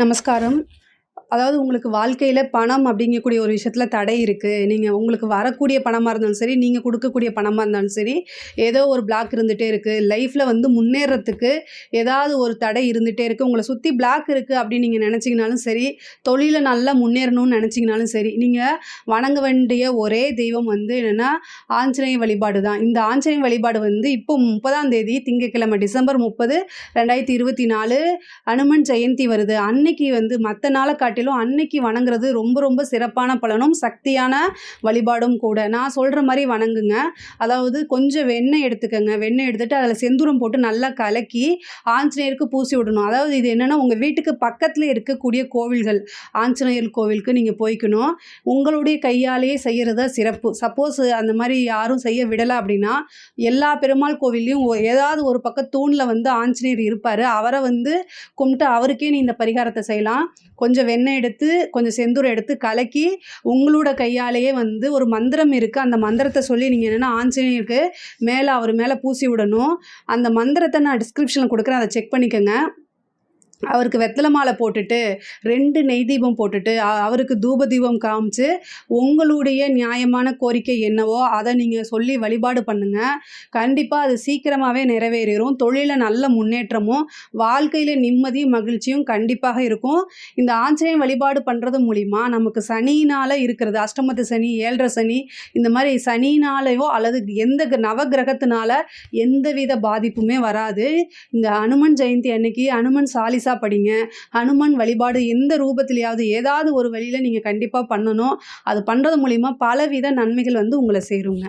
నమస్కారం. அதாவது உங்களுக்கு வாழ்க்கையில் பணம் அப்படிங்கக்கூடிய ஒரு விஷயத்தில் தடை இருக்குது நீங்கள் உங்களுக்கு வரக்கூடிய பணமாக இருந்தாலும் சரி நீங்கள் கொடுக்கக்கூடிய பணமாக இருந்தாலும் சரி ஏதோ ஒரு பிளாக் இருந்துகிட்டே இருக்குது லைஃப்பில் வந்து முன்னேறத்துக்கு ஏதாவது ஒரு தடை இருந்துகிட்டே இருக்குது உங்களை சுற்றி பிளாக் இருக்குது அப்படின்னு நீங்கள் நினச்சிங்கனாலும் சரி தொழிலில் நல்லா முன்னேறணும்னு நினச்சிங்கனாலும் சரி நீங்கள் வணங்க வேண்டிய ஒரே தெய்வம் வந்து என்னென்னா ஆஞ்சநேய வழிபாடு தான். இந்த ஆஞ்சநேய வழிபாடு வந்து இப்போ முப்பதாம் தேதி திங்கட்கிழமை டிசம்பர் முப்பது ரெண்டாயிரத்தி இருபத்தி நாலு அனுமன் ஜெயந்தி வருது. அன்னைக்கு வந்து மற்ற நாளை காட்டிலும் அன்னைக்கு வணங்குறது ரொம்ப ரொம்ப சிறப்பான பலனும் சக்தியான வழிபாடும் கூட. நான் சொல்கிற மாதிரி வணங்குங்க. அதாவது கொஞ்சம் வெண்ணெய் எடுத்துக்கோங்க. வெண்ணெய் எடுத்துட்டு அதில் செந்தூரம் போட்டு நல்லா கலக்கி ஆஞ்சநேயருக்கு பூசி விடணும். அதாவது இது என்னென்னா உங்கள் வீட்டுக்கு பக்கத்தில் இருக்கக்கூடிய கோவில்கள். ஆஞ்சநேயர் கோவிலுக்கு நீங்கள் போய்க்கணும். உங்களுடைய கையாலேயே செய்கிறது தான் சிறப்பு. சப்போஸ் அந்த மாதிரி யாரும் செய்ய விடலை அப்படின்னா எல்லா பெருமாள் கோவில்லையும் ஏதாவது ஒரு பக்கம் தூணில் வந்து ஆஞ்சநேயர் இருப்பார். அவரை வந்து கும்பிட்டு அவருக்கே நீ இந்த பரிகாரத்தை செய்யலாம். கொஞ்சம் வெண்ணெய் எடுத்து கொஞ்சம் செந்தூரம் எடுத்து கலக்கி உங்களோட கையாலேயே வந்து ஒரு மந்திரம் இருக்குது அந்த மந்திரத்தை சொல்லி நீங்கள் என்னென்னா ஆஞ்சநேயருக்கு மேலே அவர் மேலே பூசி விடணும். அந்த மந்திரத்தை நான் டிஸ்கிரிப்ஷனில் கொடுக்குறேன். அதை செக் பண்ணிக்கோங்க. அவருக்கு வெத்தலை மாலை போட்டுட்டு ரெண்டு நெய் தீபம் போட்டுட்டு அவருக்கு தூப தீபம் காமிச்சு உங்களுடைய நியாயமான கோரிக்கை என்னவோ அதை நீங்கள் சொல்லி வழிபாடு பண்ணுங்கள் கண்டிப்பாக அது சீக்கிரமாகவே நிறைவேறிடும் தொழிலில் நல்ல முன்னேற்றமும் வாழ்க்கையில் நிம்மதியும் மகிழ்ச்சியும் கண்டிப்பாக இருக்கும். இந்த ஆஞ்சநேயம் வழிபாடு பண்ணுறது மூலிமா நமக்கு சனினால் இருக்கிறது அஷ்டமத்து சனி ஏழரை சனி இந்த மாதிரி சனினாலேயோ அல்லது எந்த கிர- நவக்கிரகத்தினால எந்தவித பாதிப்புமே வராது. இந்த அனுமன் ஜெயந்தி அன்னைக்கு அனுமன் சாலிசா படிங்க. ஹனுமன் வழிபாடு எந்த ரூபத்திலேயாவது ஏதாவது ஒரு வழியில் நீங்கள் கண்டிப்பாக பண்ணணும். அது பண்ணுறது மூலிமா பலவித நன்மைகள் வந்து உங்களை சேருங்க.